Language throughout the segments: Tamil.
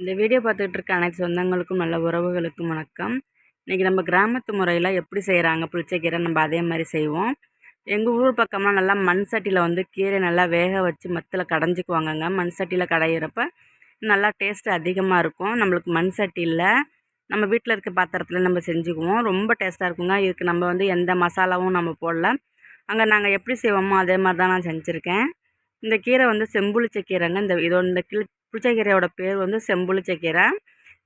இந்த வீடியோ பார்த்துக்கிட்டு இருக்க அனைத்து சொந்தங்களுக்கும் நல்ல உறவுகளுக்கும் வணக்கம். இன்றைக்கி நம்ம கிராமத்து முறையில் எப்படி செய்கிறாங்க புளிச்சக்கீரை நம்ம அதே மாதிரி செய்வோம். எங்கள் ஊர் பக்கம்லாம் நல்லா மண் சட்டியில் வந்து கீரை நல்லா வேக வச்சு மத்தில் கடைஞ்சிக்குவாங்கங்க. மண் சட்டியில் கடையிறப்ப நல்லா டேஸ்ட்டு அதிகமாக இருக்கும். நம்மளுக்கு மண் சட்டியில் நம்ம வீட்டில் இருக்க பாத்திரத்தில் நம்ம செஞ்சுக்குவோம். ரொம்ப டேஸ்ட்டாக இருக்குங்க. இதுக்கு நம்ம வந்து எந்த மசாலாவும் நம்ம போடல. அங்கே நாங்கள் எப்படி செய்வோமோ அதே மாதிரி தான் நான் செஞ்சுருக்கேன். இந்த கீரை வந்து செம்புளிச்ச கீரைங்க. இந்த இதோட இந்த கிளி புளிச்சக்கீரையோட பேர் வந்து செம்புளிச்சக்கீரை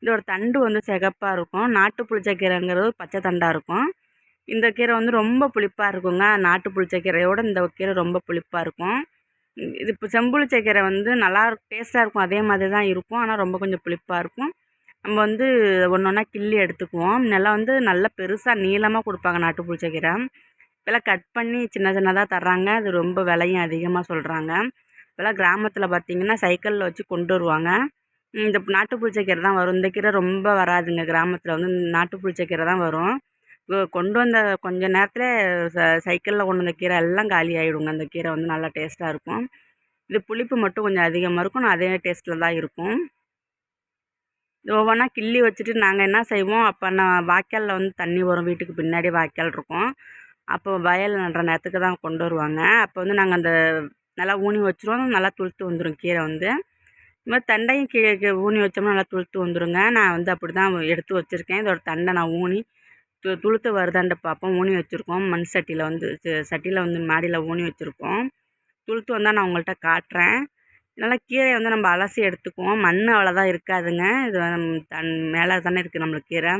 இதோட தண்டு வந்து சிகப்பாக இருக்கும். நாட்டு புளிச்சக்கீரைங்கிறது பச்சை தண்டாக இருக்கும். இந்த கீரை வந்து ரொம்ப புளிப்பாக இருக்குங்க. நாட்டு புளிச்சக்கீரையோட இந்த கீரை ரொம்ப புளிப்பாக இருக்கும். இது இப்போ செம்புளிச்சக்கீரை வந்து நல்லா டேஸ்ட்டாக இருக்கும். அதே மாதிரி தான் இருக்கும். ஆனால் ரொம்ப கொஞ்சம் புளிப்பாக இருக்கும். நம்ம வந்து ஒன்று ஒன்றா கிள்ளி எடுத்துக்குவோம். நல்லா வந்து நல்லா பெருசாக நீளமாக கொடுப்பாங்க நாட்டு புளிச்சக்கீரை. இப்போல்லாம் கட் பண்ணி சின்ன சின்னதாக தர்றாங்க. அது ரொம்ப விலையும் அதிகமாக சொல்கிறாங்க இப்போல்லாம் கிராமத்தில் பார்த்திங்கன்னா சைக்கிளில் வச்சு கொண்டு வருவாங்க. இந்த நாட்டு கீரை தான் வரும். இந்த கீரை ரொம்ப வராதுங்க கிராமத்தில் வந்து நாட்டு கீரை தான் வரும். கொண்டு வந்த கொஞ்ச நேரத்தில் ச சைக்கிளில் கொண்டு வந்த கீரை எல்லாம் காலி ஆகிடுங்க அந்த கீரை வந்து நல்லா டேஸ்ட்டாக இருக்கும். இது புளிப்பு மட்டும் கொஞ்சம் அதிகமாக இருக்கும். அதே டேஸ்ட்டில் தான் இருக்கும். இது ஒவ்வொன்றா கிள்ளி வச்சுட்டு நாங்கள் என்ன செய்வோம்? அப்போ நான் வாய்க்காலில் வந்து தண்ணி வரும். வீட்டுக்கு பின்னாடி வாய்க்கால் இருக்கும். அப்போ வயல் நடுற நேரத்துக்கு தான் கொண்டு வருவாங்க. அப்போ வந்து நாங்கள் அந்த நல்லா ஊனி வச்சுருவோம் நல்லா துளுத்து வந்துடும் கீரை வந்து. இது மாதிரி தண்டையும் கீழே ஊனி வச்சோம்னா நல்லா துளுத்து வந்துடுங்க நான் வந்து அப்படி தான் எடுத்து வச்சுருக்கேன். இதோட தண்டை நான் ஊனி து துளுத்து வருதான்ட்டு பார்ப்போம். ஊனி வச்சுருக்கோம். மண் சட்டியில் வந்து சட்டியில் வந்து மாடியில் ஊனி வச்சுருக்கோம் துளுத்து வந்தால் நான் உங்கள்கிட்ட காட்டுறேன். நல்லா கீரையை வந்து நம்ம அலசி எடுத்துக்குவோம். மண் அவ்வளோதான் இருக்காதுங்க. இது தன் மேலே தானே இருக்குது நம்மளுக்கு கீரை.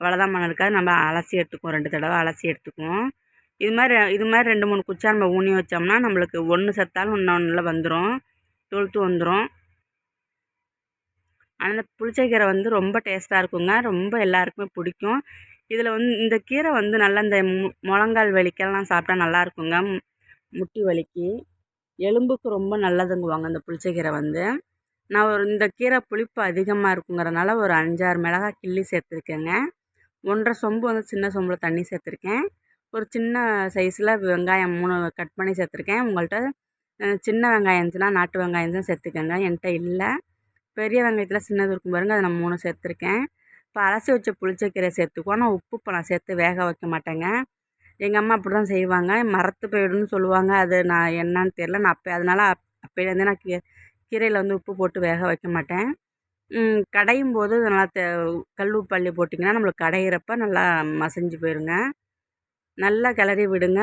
அவ்வளோதான் மண் இருக்காது. நம்ம அலசி எடுத்துக்குவோம். ரெண்டு தடவை அலசி எடுத்துக்குவோம். இது மாதிரி இது மாதிரி ரெண்டு மூணு குச்சா நம்ம ஊனி வச்சோம்னா நம்மளுக்கு ஒன்று செத்தாலும் இன்னொன்றில் வந்துடும் தொழுத்து வந்துடும் ஆனால் இந்த புளிச்சக்கீரை வந்து ரொம்ப டேஸ்ட்டாக இருக்குங்க. ரொம்ப எல்லாருக்குமே பிடிக்கும். இதில் வந்து இந்த கீரை வந்து நல்லா இந்த மு முழங்கால் வலிக்கெல்லாம் சாப்பிட்டா நல்லா இருக்குங்க. முட்டி வலிக்கு. எலும்புக்கு ரொம்ப நல்லதுங்குவாங்க இந்த புளிச்சக்கீரை வந்து. நான் ஒரு இந்த கீரை புளிப்பு அதிகமாக இருக்குங்கிறனால ஒரு அஞ்சாறு மிளகாய் கிள்ளி சேர்த்துருக்கேங்க. ஒன்றரை சொம்பு வந்து சின்ன சொம்பில் தண்ணி சேர்த்துருக்கேன். ஒரு சின்ன சைஸில் வெங்காயம் மூணு கட் பண்ணி சேர்த்துருக்கேன். உங்கள்கிட்ட சின்ன வெங்காயம் இருந்துச்சுன்னா நாட்டு வெங்காயம் தான் சேர்த்துக்கோங்க. என்கிட்ட இல்லை. பெரிய வெங்காயத்தில் சின்னது இருக்கும் பாருங்கள் அதை நான் மூணு சேர்த்துருக்கேன். இப்போ அலசி வச்ச புளிச்சக்கீரை சேர்த்துக்குவோம். ஆனால் உப்பு இப்போ நான் சேர்த்து வேக வைக்க மாட்டேங்க. எங்கள் அம்மா அப்படி தான் செய்வாங்க. மரத்து போயிடும்னு சொல்லுவாங்க. அது நான் என்னன்னு தெரில நான் அப்போ அதனால் அப்போலேருந்தே நான் கீ கீரையில் வந்து உப்பு போட்டு வேக வைக்க மாட்டேன். கடையும் போது நல்லா தே கல் உப்பு அள்ளி போட்டிங்கன்னா நம்மளுக்கு கடையிறப்ப நல்லா மசைஞ்சு போயிருங்க. நல்லா கிளறி விடுங்க.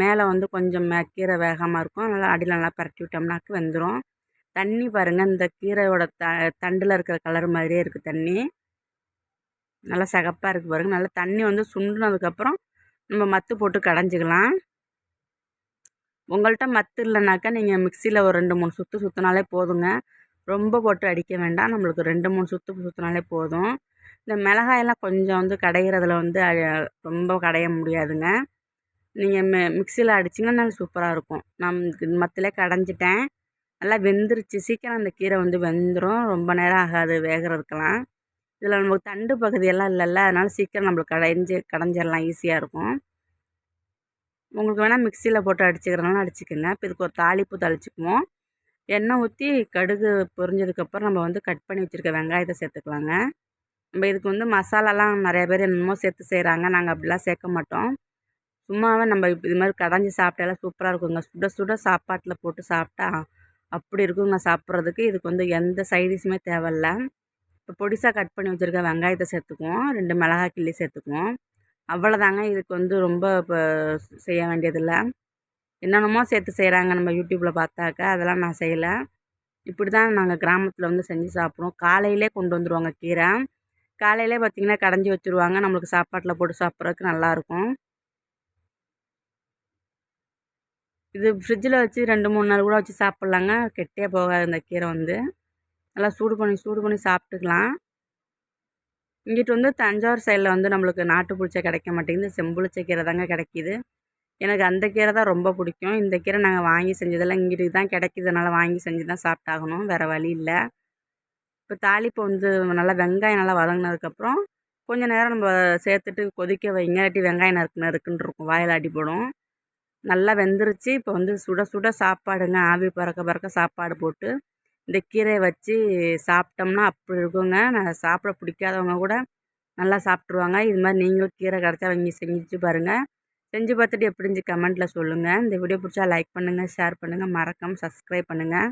மேலே வந்து கொஞ்சம் மே கீரை வேகாமல் இருக்கும். நல்லா அடியில் நல்லா பரட்டி விட்டோம்னாக்க வெந்துடும் தண்ணி பாருங்கள் இந்த கீரையோட த தண்டில் இருக்கிற கலர் மாதிரியே இருக்குது தண்ணி. நல்லா சகப்பாக இருக்குது பாருங்கள் நல்லா தண்ணி வந்து சுண்டுனதுக்கப்புறம் நம்ம மத்து போட்டு கடைஞ்சிக்கலாம். உங்கள்கிட்ட மத்து இல்லைனாக்கா நீங்கள் மிக்சியில் ஒரு ரெண்டு மூணு சுற்று சுற்றினாலே போதுங்க. ரொம்ப போட்டு அடிக்க வேண்டாம். நம்மளுக்கு ரெண்டு மூணு சுற்று சுற்றினாலே போதும். இந்த மிளகாயெல்லாம் கொஞ்சம் வந்து கடைகிறதுல வந்து ரொம்ப கடைய முடியாதுங்க. நீங்கள் மி மிக்சியில் அடிச்சிங்கன்னா நல்லா சூப்பராக இருக்கும். நான் மத்திலே கடைஞ்சிட்டேன். நல்லா வெந்துருச்சு. சீக்கிரம் அந்த கீரை வந்து வெந்துடும் ரொம்ப நேரம் ஆகாது வேகிறதுக்கெல்லாம். இதில் நமக்கு தண்டு பகுதியெல்லாம் இல்லைல்ல. அதனால் சீக்கிரம் நம்மளுக்கு கடைஞ்சி கடைஞ்சிடலாம் ஈஸியாக இருக்கும். உங்களுக்கு வேணால் மிக்சியில் போட்டு அடிச்சுக்கிறனாலும் அடிச்சுக்கோங்க. இப்போ இதுக்கு ஒரு தாளிப்பு தளிச்சுக்குவோம். எண்ணெய் ஊற்றி கடுகு பொரிஞ்சதுக்கப்புறம் நம்ம வந்து கட் பண்ணி வச்சுருக்க வெங்காயத்தை சேர்த்துக்கலாங்க. நம்ம இதுக்கு வந்து மசாலாலாம் நிறைய பேர் என்னமோ சேர்த்து செய்கிறாங்க நாங்கள் அப்படிலாம் சேர்க்க மாட்டோம். சும்மாவே நம்ம இது மாதிரி கடைஞ்சி சாப்பிட்டாலாம் சூப்பராக இருக்குங்க. சுட சுட சாப்பாட்டில் போட்டு சாப்பிட்டா அப்படி இருக்குங்க சாப்பிட்றதுக்கு. இதுக்கு வந்து எந்த சைடிஷுமே தேவையில்ல. இப்போ பொடிசாக கட் பண்ணி வச்சுருக்க வெங்காயத்தை சேர்த்துக்குவோம். ரெண்டு மிளகா கிள்ளி சேர்த்துக்குவோம். அவ்வளோதாங்க. இதுக்கு வந்து ரொம்ப இப்போ செய்ய வேண்டியதில்லை. என்னென்னமோ சேர்த்து செய்கிறாங்க நம்ம யூடியூப்பில் பார்த்தாக்க. அதெல்லாம் நான் செய்யலை. இப்படி தான் நாங்கள் கிராமத்தில் வந்து செஞ்சு சாப்பிடுவோம். காலையிலே கொண்டு வந்துடுவாங்க கீரை. காலையிலே பார்த்திங்கன்னா கடைஞ்சி வச்சுருவாங்க. நம்மளுக்கு சாப்பாட்டில் போட்டு சாப்பிட்றதுக்கு நல்லாயிருக்கும். இது ஃப்ரிட்ஜில் வச்சு ரெண்டு மூணு நாள் கூட வச்சு சாப்பிட்லாங்க. கெட்டே போகாது இந்த கீரை வந்து. நல்லா சூடு பண்ணி சூடு பண்ணி சாப்பிட்டுக்கலாம். இங்கிட்டு வந்து தஞ்சாவூர் சைடில் வந்து நம்மளுக்கு நாட்டு புளிச்சை கிடைக்க மாட்டேங்குது. செம்புளிச்சை கீரை தாங்க கிடைக்கிது. எனக்கு அந்த கீரை தான் ரொம்ப பிடிக்கும். இந்த கீரை நாங்கள் வாங்கி செஞ்சதெல்லாம் இங்கிட்டு தான் கிடைக்கிதுனால வாங்கி செஞ்சு தான் சாப்பிட்டாகணும். வேறு வழி இல்லை. இப்போ தாளிப்பு வந்து நல்லா வெங்காயம் நல்லா வதங்கினதுக்கப்புறம் கொஞ்சம் நேரம் நம்ம சேர்த்துட்டு கொதிக்க வைங்க. இல்லாட்டி வெங்காயம் நறுக்கு நறுக்குன்னு இருக்கும். வாயில் அடிப்படும் நல்லா வெந்துருச்சு. இப்போ வந்து சுட சுட சாப்பாடுங்க. ஆவி பறக்க பறக்க சாப்பாடு போட்டு இந்த கீரையை வச்சு சாப்பிட்டோம்னா அப்படி இருக்குங்க. நான் சாப்பிட பிடிக்காதவங்க கூட நல்லா சாப்பிட்ருவாங்க இது மாதிரி நீங்களும் கீரை கிடச்சா வாங்கி செஞ்சு பாருங்கள் செஞ்சு பார்த்துட்டு எப்படி இருந்துச்சு கமெண்ட்டில் சொல்லுங்கள் இந்த வீடியோ பிடிச்சா லைக் பண்ணுங்கள் ஷேர் பண்ணுங்கள் மறக்காமல் சப்ஸ்கிரைப் பண்ணுங்கள்